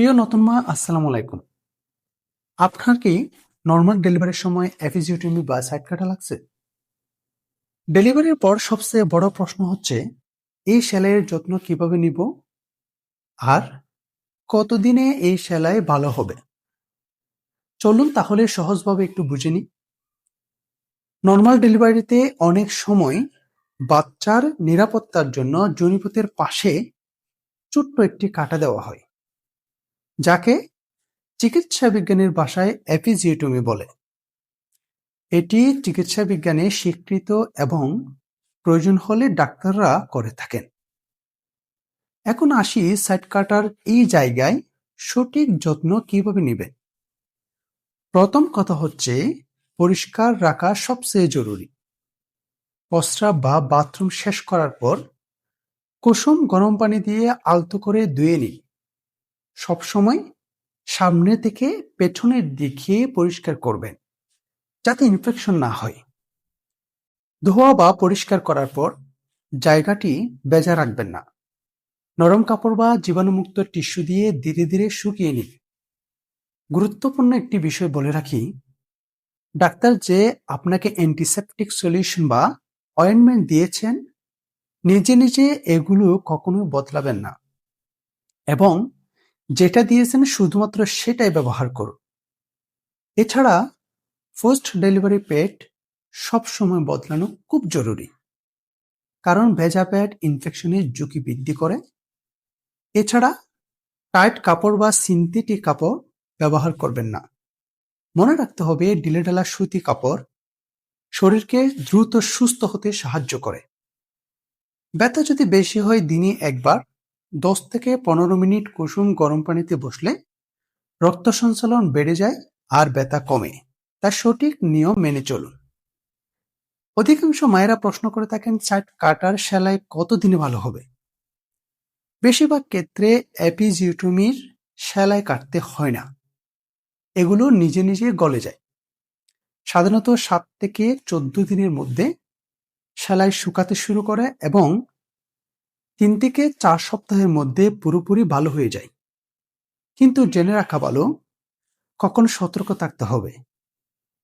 প্রিয় নতুন মা, আসসালামু আলাইকুম। আপনার কি নর্মাল ডেলিভারির সময় এফিজিওটমি বা সাইড কাটা লাগছে? ডেলিভারির পর সবচেয়ে বড় প্রশ্ন হচ্ছে, এই সেলাইয়ের যত্ন কীভাবে নিব? আর কতদিনে এই সেলাই ভালো হবে? চলুন তাহলে সহজভাবে একটু বুঝে নিই। নর্মাল ডেলিভারিতে অনেক সময় বাচ্চার নিরাপত্তার জন্য জনিপথের পাশে ছোট্ট একটি কাটা দেওয়া হয়। যাকে চিকিৎসা বিজ্ঞানের ভাষায় এপিজিওটমি বলে। এটি চিকিৎসা বিজ্ঞানে স্বীকৃত এবং প্রয়োজন হলে ডাক্তাররা করে থাকেন। এখন আসি সাইড কাটার এই জায়গায় সঠিক যত্ন কীভাবে নেবেন? প্রথম কথা হচ্ছে পরিষ্কার রাখা সবচেয়ে জরুরি। প্রস্রাব বা বাথরুম শেষ করার পর কুসুম গরম পানি দিয়ে আলতো করে ধুয়ে নিন। সবসময় সামনে থেকে পেছনের দিকে পরিষ্কার করবেন, যাতে ইনফেকশন না হয়। ধোয়া বা পরিষ্কার করার পর জায়গাটি বেজা রাখবেন না। নরম কাপড় বা জীবাণুমুক্ত টিস্যু দিয়ে ধীরে ধীরে শুকিয়ে নিন। গুরুত্বপূর্ণ একটি বিষয় বলে রাখি, ডাক্তার যে আপনাকে অ্যান্টিসেপটিক সলিউশন বা অয়েন্টমেন্ট দিয়েছেন, নিজে নিজে এগুলো কখনোই বদলাবেন না। এবং যেটা দিয়েছেন শুধুমাত্র সেটাই ব্যবহার করুন। এছাড়া পোস্ট ডেলিভারি প্যাড সবসময় বদলানো খুব জরুরি। কারণ ভেজা প্যাড ইনফেকশনের ঝুঁকি বৃদ্ধি করে। এছাড়া টাইট কাপড় বা সিনথেটিক কাপড় ব্যবহার করবেন না। মনে রাখতে হবে ডিলেডালা সুতি কাপড় শরীরকে দ্রুত সুস্থ হতে সাহায্য করে। ব্যথা যদি বেশি হয় দিনে একবার দশ থেকে পনেরো মিনিট কুসুম গরম পানিতে বসলে রক্ত সঞ্চালন বেড়ে যায় আর ব্যথা কমে। তার সঠিক নিয়ম মেনে চলুন। অধিকাংশ মায়েরা প্রশ্ন করে থাকেন চাট কাটার সেলাই কতদিনে ভালো হবে? বেশিরভাগ ক্ষেত্রে অ্যাপিজিওটমির সেলাই কাটতে হয় না। এগুলো নিজে নিজে গলে যায়। সাধারণত সাত থেকে চোদ্দ দিনের মধ্যে সেলাই শুকাতে শুরু করে এবং তিন থেকে চার সপ্তাহের মধ্যে পুরোপুরি ভালো হয়ে যায়। কিন্তু জেনে রাখা ভালো, কখন সতর্ক থাকতে হবে।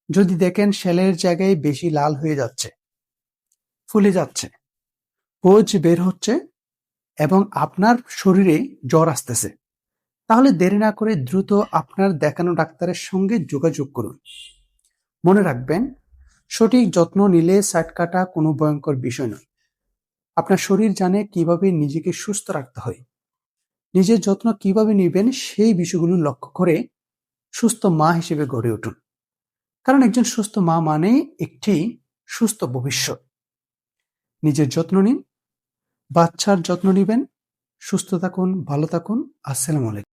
যদি দেখেন সেলাইয়ের জায়গায় বেশি লাল হয়ে যাচ্ছে, ফুলে যাচ্ছে পোজ বের হচ্ছে এবং আপনার শরীরে জ্বর আসতেছে, তাহলে দেরি না করে দ্রুত আপনার দেখানো ডাক্তারের সঙ্গে যোগাযোগ করুন। মনে রাখবেন, সঠিক যত্ন নিলে সাইড কাটা কোনো ভয়ঙ্কর বিষয় নয়। আপনার শরীর জানে কীভাবে নিজেকে সুস্থ রাখতে হয়। নিজের যত্ন কীভাবে নেবেন সেই বিষয়গুলো লক্ষ্য করে সুস্থ মা হিসেবে গড়ে উঠুন। কারণ একজন সুস্থ মা মানে একটি সুস্থ ভবিষ্যৎ। নিজের যত্ন নিন, বাচ্চার যত্ন নেবেন, সুস্থ থাকুন, ভালো থাকুন, আসসালামু আলাইকুম।